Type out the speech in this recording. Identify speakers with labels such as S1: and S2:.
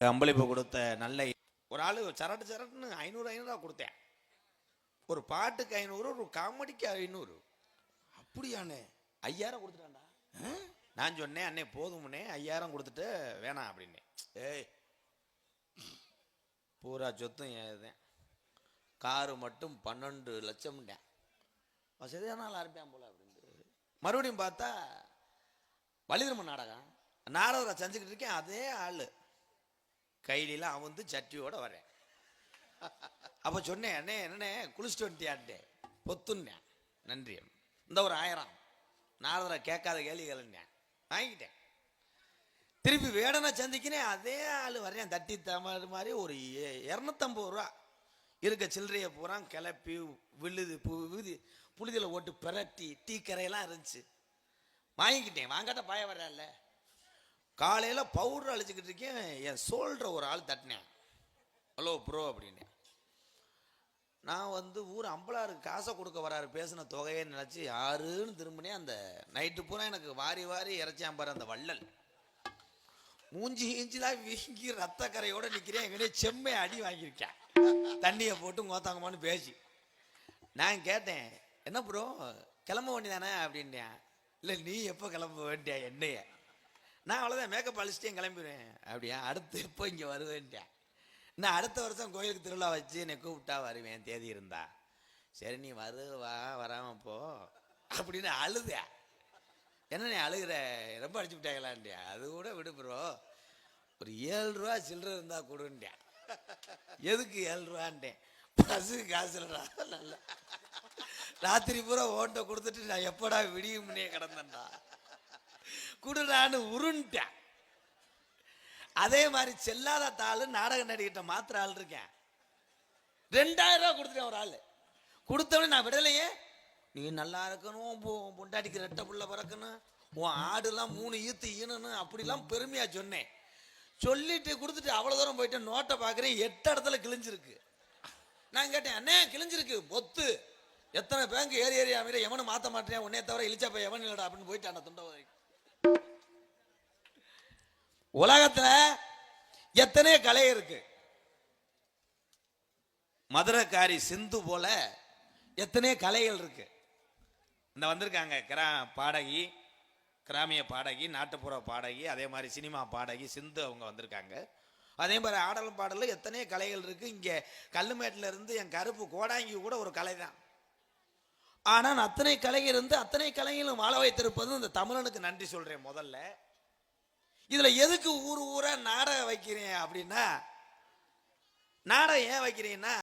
S1: அம்பளிப்பு கொடுத்த நல்ல ஒரு ஆளு சரட்டு சரட்டுன்னு ஐநூறு ஐநூறுவா கொடுத்தேன். ஒரு பாட்டுக்கு ஐநூறு ஒரு காமெடிக்கு ஐநூறு.
S2: அப்படியாண்ணே?
S1: ஐயாயிரம் கொடுத்துட்டான்டா. நான் சொன்னேன் அண்ணே போதும்னே ஐயாயிரம் கொடுத்துட்டு வேணாம் அப்படின்னு ஏய் பூரா சொத்தும் ஏதேன் காரு மட்டும் பன்னெண்டு லட்சம்ட்டேன். வசதியான ஆளா இருப்பேன் போல அப்படின்ட்டு. மறுபடியும் பார்த்தா வலிதிரும நாடகம். நாடகரை செஞ்சுக்கிட்டு இருக்கேன் அதே ஆள். கையிலாம் அவந்து சட்டியோட வரேன். அப்போ சொன்னேன் அண்ணே என்னண்ணே குளிச்சுட்டு வந்துட்டியான்ட்டே. பொத்துன்னேன். நன்றி இந்த ஒரு ஆயிரம். நாரதரை கேட்காத கேள்விகள்னேன். வாங்கிட்டேன். திருப்பி வேடனை சந்திக்கினேன் அதே ஆள் வரேன் தட்டி தமாறு மாதிரி ஒரு எ- இரநூத்தம்பது ரூபா. இருக்க சில்லறையை பூரா கிளப்பி விழுது பு விழுது புழுதியில் ஓட்டு பிரட்டி டீ கரையெல்லாம் இருந்துச்சு. வாங்கிக்கிட்டேன். வாங்காட்ட பாய வரல காலையில் பவுடர் அழிச்சிக்கிட்டு இருக்கேன் என் சோல்ற ஒரு ஆள் தட்டினேன். ஹலோ ப்ரோ அப்படின்னு. நான் வந்து ஊர் அம்பலாருக்கு காசை கொடுக்க வராரு பேசின தொகையை நினச்சி யாருன்னு திரும்பினேன். அந்த நைட்டு பூரா எனக்கு வாரி வாரி இறைச்சான் பாரு அந்த வள்ளல். மூஞ்சி இஞ்சிலாம் வீங்கி ரத்த கரையோடு நிற்கிறேன் எங்கனே செம்மை அடி வாங்கியிருக்கேன். தண்ணியை போட்டு கோத்தாங்கம்மான்னு பேசி. நான் கேட்டேன் என்ன ப்ரோ கிளம்ப வேண்டியதானே? அப்படின்ட்டேன் இல்லை நீ எப்போ கிளம்ப வேண்டிய என்னைய? நான் அவ்வளோதான் மேக்கப் அழிச்சிட்டேன் கிளம்பிடுவேன். அப்படியா? அடுத்து எப்போ இங்கே வருவேன்ட்டேன். நான் அடுத்த வருஷம் கோயிலுக்கு திருவிழா வச்சு என்னை கூப்பிட்டா வருவேன் தேதி இருந்தா. சரி நீ வரு வா வராமல் போ. அப்படின்னு அழுதே என்ன நீ அழுகிற? ரொம்ப அடிச்சு விட்டாங்களான்டியா அது கூட விடு ஒரு ஏழு ரூபா சில்லற இருந்தா கொடுன்ட்டேன். எதுக்கு ஏழு ரூபான்ட்டேன்? பஸ்ஸுக்கு காசு நல்லா. ராத்திரி பூரா ஓட்டை கொடுத்துட்டு நான் எப்படா விடியும்னே கிடந்தேன்டா. குடுறான்னு உருண்டேன் அதே மாதிரி செல்லாத தாள் நாடக நடிகிட்ட மாத்திர ஆள் இருக்கேன். ரெண்டாயிரம் ரூபா கொடுத்துட்டேன் ஒரு ஆள். கொடுத்தவனே நான் விடலையே. நீ நல்லா இருக்கணும் பொ- பொண்டாட்டிக்கு ரெட்டை புள்ள பிறக்கணும் உன் ஆடுலாம் மூணு ஈத்து ஈனணும் அப்படிலாம் பெருமையாக சொன்னேன். சொல்லிட்டு கொடுத்துட்டு அவ்வளோ தூரம் போயிட்டு நோட்டை பார்க்குறேன் எட்டு இடத்துல கிழிஞ்சிருக்கு. நான் கேட்டேன் அண்ணே கிழிஞ்சிருக்கு பொத்து எத்தனை பேங்க் ஏறி ஏறி அமையில எவனும் மாற்ற மாட்டேன் உன்னே தவிர இழிச்சா எவன் இல்லடா அப்படின்னு போயிட்டு அந்த வரைக்கும் உலகத்துல எத்தனை கலை இருக்கு? மதுரக்காரி சிந்து போல எத்தனை கலைகள் இருக்கு? இந்த வந்திருக்காங்க கிரா பாடகி கிராமிய பாடகி நாட்டுப்புற பாடகி அதே மாதிரி சினிமா பாடகி சிந்து அவங்க வந்திருக்காங்க. அதே மாதிரி ஆடலும் பாடலும் எத்தனையோ கலைகள் இருக்கு? இங்கே கல்லுமேட்டில் இருந்து என் கருப்பு கோடாங்கி கூட ஒரு கலை தான் ஆனால் அத்தனை கலை இருந்து அத்தனை கலைகளும் வாழ வைத்திருப்பது இந்த தமிழனுக்கு நன்றி சொல்கிறேன் முதல்ல. இதுல எதுக்கு ஊர் ஊரா நாடகம் வைக்கிறேன் அப்படின்னா நாடகம் ஏன் வைக்கிறீங்கன்னா